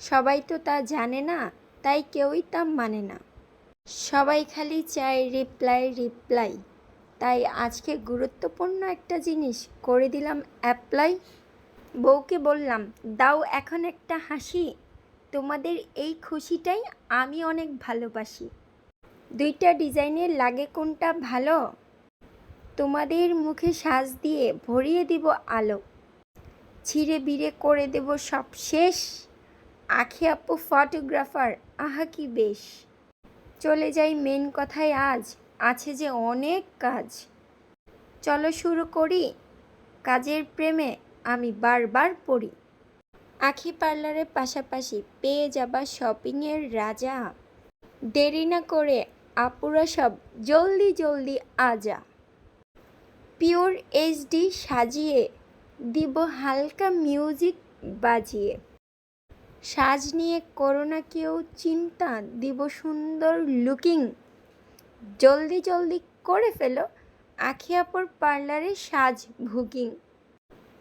সবাই তো তা জানে না, তাই কেউই তা মানে না। সবাই খালি চায় রিপ্লাই রিপ্লাই তাই আজকে গুরুত্বপূর্ণ একটা জিনিস করে দিলাম অ্যাপ্লাই বউকে বললাম, দাও এখন একটা হাসি। তোমাদের এই খুশিটাই আমি অনেক ভালোবাসি। দুইটা ডিজাইনের লাগে কোনটা ভালো? তোমাদের মুখে সাজ দিয়ে ভরিয়ে দিব আলো। ছিঁড়ে বিড়ে করে দেব সব শেষ। আখি আপু ফটোগ্রাফার, আহা কি বেশ। চলে যাই মেন কথায় আজ, আছে যে অনেক কাজ। চলো শুরু করি, কাজের প্রেমে আমি বারবার পড়ি। আখি পার্লারের পাশাপাশি পেয়ে যাবা শপিংয়ের রাজা। দেরি না করে আপুরা সব জলদি জলদি আজা। পিওর এইচডি সাজিয়ে দিব হালকা মিউজিক বাজিয়ে। সাজ নিয়ে করো না কেউ চিন্তা দিব সুন্দর লুকিং জলদি জলদি করে ফেলো আখিয়াপুর পার্লারে সাজ বুকিং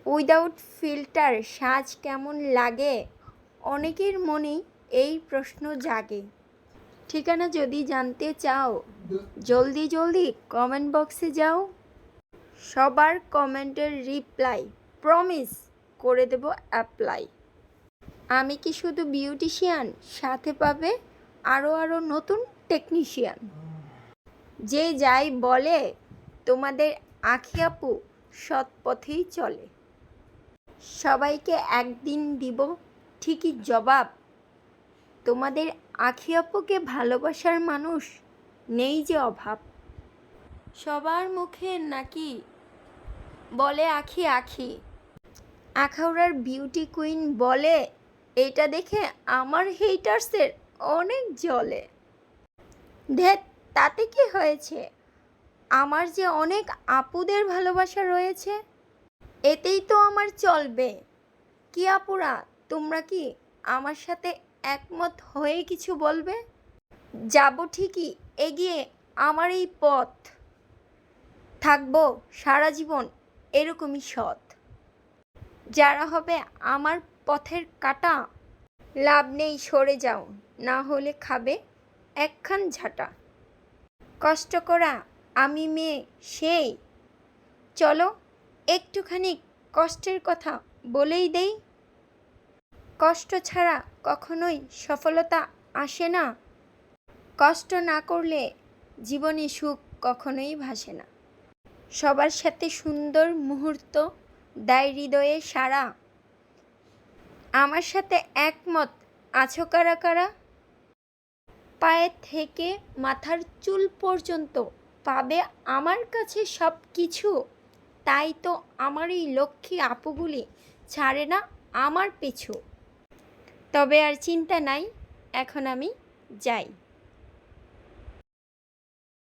উইদাউট ফিল্টার সাজ কেমন লাগে? অনেকের মনেই এই প্রশ্ন জাগে। ঠিকানা যদি জানতে চাও, জলদি জলদি কমেন্ট বক্সে যাও। সবার কমেন্টের রিপ্লাই প্রমিস করে দেব অ্যাপ্লাই আমি কি শুধু বিউটিশিয়ান? সাথে পাবে আরও আরও নতুন টেকনিশিয়ান। যে যাই বলে, তোমাদের আখি আপু সৎ পথেই চলে। সবাইকে একদিন দিব ঠিকই জবাব। তোমাদের আখি আপুকে ভালোবাসার মানুষ নেই যে অভাব। সবার মুখে নাকি বলে আখি আখি। আখাউড়ার বিউটি কুইন বলে এটা দেখে আমার হেটার্সের অনেক জলে ধেত তাতে কি হয়েছে? আমার যে অনেক আপুদের ভালোবাসা রয়েছে, এতেই তো আমার চলবে। কি আপুরা, তোমরা কি আমার সাথে একমত হয়ে কিছু বলবে? যাব ঠিকই, এগিয়ে আমার এই পথ। থাকব সারা জীবন এরকমই সৎ। যারা হবে আমার পথের কাটা। লাভ নেই, সরে যাও, না হলে খাবে একখান ঝাঁটা। কষ্ট করা আমি মেয়ে, সেই। চলো, একটুখানি কষ্টের কথা বলেই দেই। কষ্ট ছাড়া কখনোই সফলতা আসে না। কষ্ট না করলে জীবনে সুখ কখনোই ভাসে না। সবার সাথে সুন্দর মুহূর্ত, দেয় হৃদয়ে সারা। আমার সাথে একমত আছো কারা কারা? পায়ের থেকে মাথার চুল পর্যন্ত পাবে আমার কাছে সব কিছু তাই তো আমার এই লক্ষ্মী আপুগুলি ছাড়ে না আমার পিছু। তবে আর চিন্তা নাই, এখন আমি যাই।